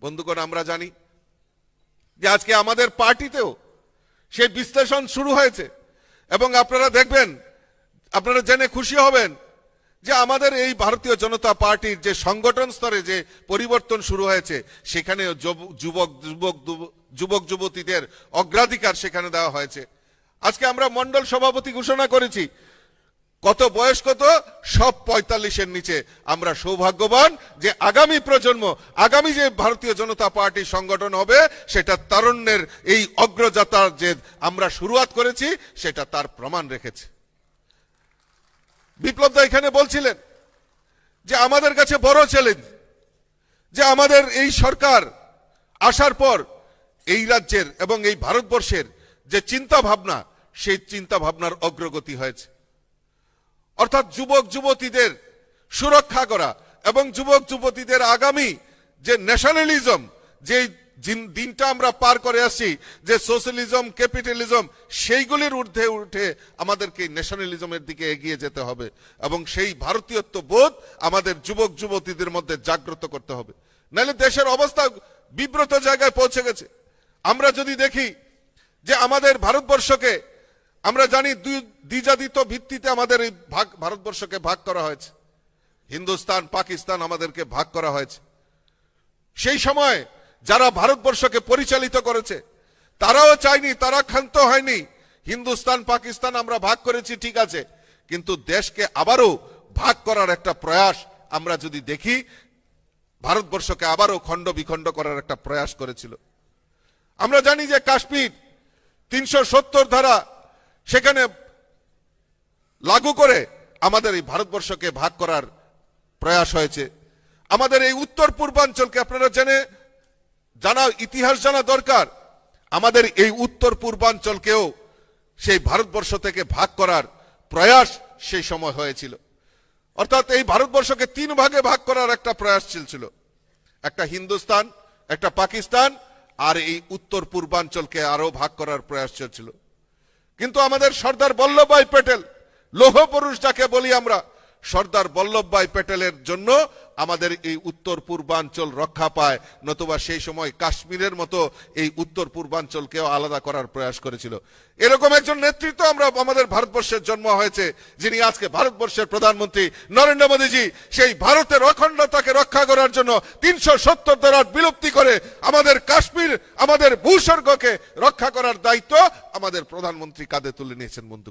বন্ধুগণ, আমরা জানি যে আজকে আমাদের পার্টিতেও সেই বিশ্লেষণ শুরু হয়েছে। এবং আপনারা দেখবেন, আপনারা জেনে খুশি হবেন যে আমাদের এই ভারতীয় জনতা পার্টির যে সংগঠন স্তরে যে পরিবর্তন শুরু হয়েছে সেখানে যুব- যুবক যুবক যুবক, যুবতীদের অগ্রাধিকার সেখানে দেওয়া হয়েছে। আজকে আমরা মন্ডল সভাপতি ঘোষণা করেছি কত বয়স কত? সব পঁয়তাল্লিশের নিচে। আমরা সৌভাগ্যবান যে আগামী প্রজন্ম, আগামী যে ভারতীয় জনতা পার্টি সংগঠন হবে, সেটা তারুণ্যের এই অগ্রযাত্রার যে আমরা শুরুয়াত করেছি, সেটা তার প্রমাণ রেখেছে। বিপ্লব দা এখানে বলছিলেন যে আমাদের কাছে বড় চ্যালেঞ্জ যে আমাদের এই সরকার আসার পর এই রাজ্যের এবং এই ভারতবর্ষের যে চিন্তা ভাবনা সেই চিন্তা ভাবনার অগ্রগতি হয়েছে। অর্থাৎ যুবক যুবতীদের সুরক্ষা করা এবং যুবক যুবতীদের আগামী যে ন্যাশনালিজম যে দিনটা আমরা পার করে আসছি, যে সোশ্যালিজম ক্যাপিটালিজম সেইগুলির ঊর্ধ্বে উঠে আমাদেরকে ন্যাশনালিজমের দিকে এগিয়ে যেতে হবে এবং সেই ভারতীয়ত্ব বোধ আমাদের যুবক যুবতীদের মধ্যে জাগ্রত করতে হবে। নাহলে দেশের অবস্থা বিব্রত জায়গায় পৌঁছে গেছে। আমরা যদি দেখি যে আমাদের ভারতবর্ষকে আমরা জানি দ্বিজাদিত ভিত্তিতে আমাদের এই ভাগ ভারতবর্ষকে ভাগ করা হয়েছে। হিন্দুস্তান, পাকিস্তান আমাদেরকে ভাগ করা হয়েছে। সেই সময় যারা ভারতবর্ষকে পরিচালিত করেছে, তারাও চায়নি, তারা ক্ষান্ত হয়নি। হিন্দুস্তান, পাকিস্তান আমরা ভাগ করেছি, ঠিক আছে। কিন্তু দেশকে আবারও ভাগ করার একটা প্রয়াস আমরা যদি দেখি, ভারতবর্ষকে আবারও খণ্ড বিখণ্ড করার একটা প্রয়াস করেছিল। আমরা জানি যে কাশ্মীর তিনশো সত্তর ধারা সেখানে লাগু করে আমাদের এই ভারতবর্ষকে ভাগ করার প্রয়াস হয়েছে। আমাদের এই উত্তর পূর্বাঞ্চলকে আপনারা জেনে, জানা, ইতিহাস জানা দরকার। আমাদের এই উত্তর পূর্বাঞ্চলকেও সেই ভারতবর্ষ থেকে ভাগ করার প্রয়াস সেই সময় হয়েছিল। অর্থাৎ এই ভারতবর্ষকে তিন ভাগে ভাগ করার একটা প্রয়াস চলছিল একটা হিন্দুস্তান, একটা পাকিস্তান, আর এই উত্তর পূর্বাঞ্চলকে আরও ভাগ করার প্রয়াস চলছিল। কিন্তু আমাদের সর্দার বল্লভভাই প্যাটেল লৌহ পুরুষ যাকে বলি আমরা সর্দার বল্লভভাই প্যাটেলের জন্য আমাদের এই উত্তর পূর্বাঞ্চল রক্ষা পায়, নতুবা সেই সময় কাশ্মীরের মতো এই উত্তর পূর্বাঞ্চলকেও আলাদা করার প্রয়াস করেছিল। এরকম একজন নেতৃত্ব আমরা, আমাদের ভারতবর্ষের জন্ম হয়েছে, যিনি আজকে ভারতবর্ষের প্রধানমন্ত্রী নরেন্দ্র মোদীজি, সেই ভারতের অখণ্ডতাকে রক্ষা করার জন্য তিনশো সত্তর দ্বারা বিলুপ্তি করে আমাদের কাশ্মীর, আমাদের ভূস্বর্গকে রক্ষা করার দায়িত্ব আমাদের প্রধানমন্ত্রী কাঁধে তুলে নিয়েছেন বন্ধু